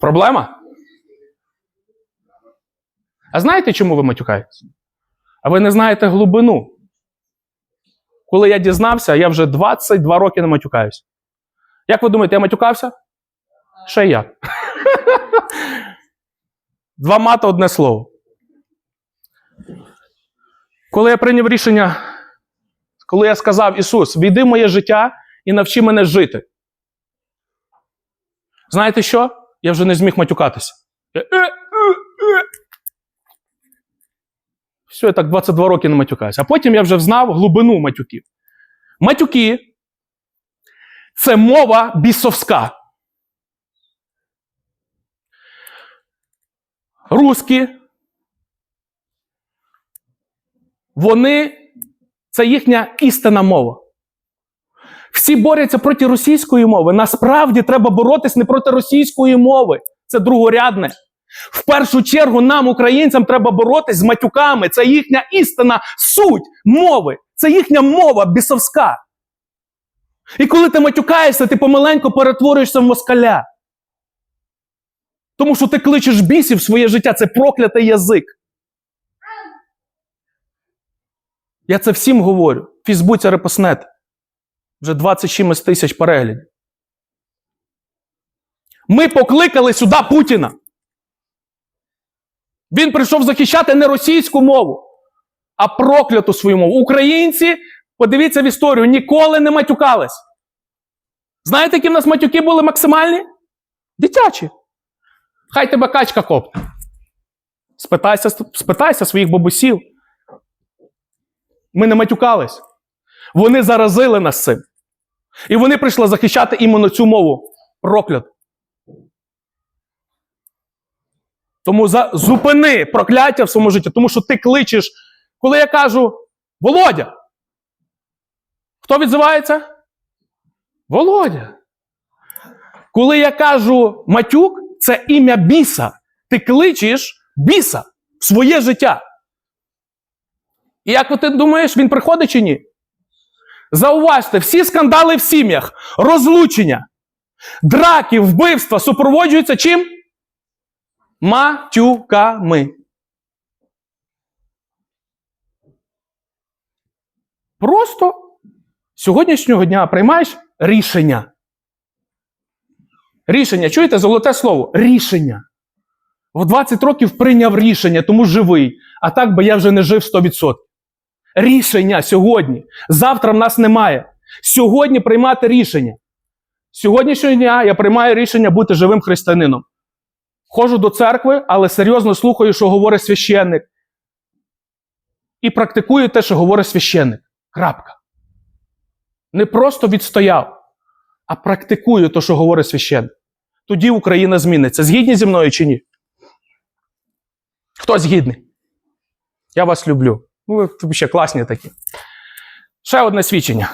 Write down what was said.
Проблема? А знаєте, чому ви матюкаєтесь? А ви не знаєте глибину. Коли я дізнався, я вже 22 роки не матюкаюся. Як ви думаєте, я матюкався? Ще як. Два мати одне слово. Коли я прийняв рішення, коли я сказав Ісус, війди в моє життя і навчи мене жити. Знаєте що? Я вже не зміг матюкатися. «Е, е, е». Все, я так 22 роки не матюкаюся. А потім я вже взнав глибину матюків. Матюки це мова бісовська. Руські. Вони це їхня істинна мова. Всі борються проти російської мови. Насправді треба боротись не проти російської мови. Це другорядне. В першу чергу нам, українцям, треба боротись з матюками. Це їхня істина суть мови. Це їхня мова бісовська. І коли ти матюкаєшся, ти помаленьку перетворюєшся в москаля. Тому що ти кличеш бісів в своє життя, це проклятий язик. Я це всім говорю. Фейсбуці репоснет. Вже 20 чимось тисяч переглядів. Ми покликали сюди Путіна. Він прийшов захищати не російську мову, а прокляту свою мову. Українці, подивіться в історію, ніколи не матюкались. Знаєте, які в нас матюки були максимальні? Дитячі. Хай тебе качка копне. Спитайся, спитайся своїх бабусів. Ми не матюкались. Вони заразили нас цим. І вони прийшли захищати іменно цю мову. Прокляту. Тому за, зупини прокляття в своєму житті, тому що ти кличеш, коли я кажу Володя. Хто відзивається? Володя. Коли я кажу матюк, це ім'я біса. Ти кличеш біса в своє життя. І як ти думаєш, він приходить чи ні? Зауважте, всі скандали в сім'ях, розлучення, драки, вбивства супроводжуються чим? Матюками. Просто сьогоднішнього дня приймаєш рішення. Рішення, чуєте золоте слово? Рішення. В 20 років прийняв рішення, тому живий. А так би я вже не жив 100%. Рішення сьогодні. Завтра в нас немає. Сьогодні приймати рішення. Сьогоднішнього дня я приймаю рішення бути живим християнином. Ходжу до церкви, але серйозно слухаю, що говорить священник. І практикую те, що говорить священник. Крапка. Не просто відстояв, а практикую те, що говорить священник. Тоді Україна зміниться. Згідні зі мною чи ні? Хто згідний? Я вас люблю. Ну, ще класні такі. Ще одне свідчення.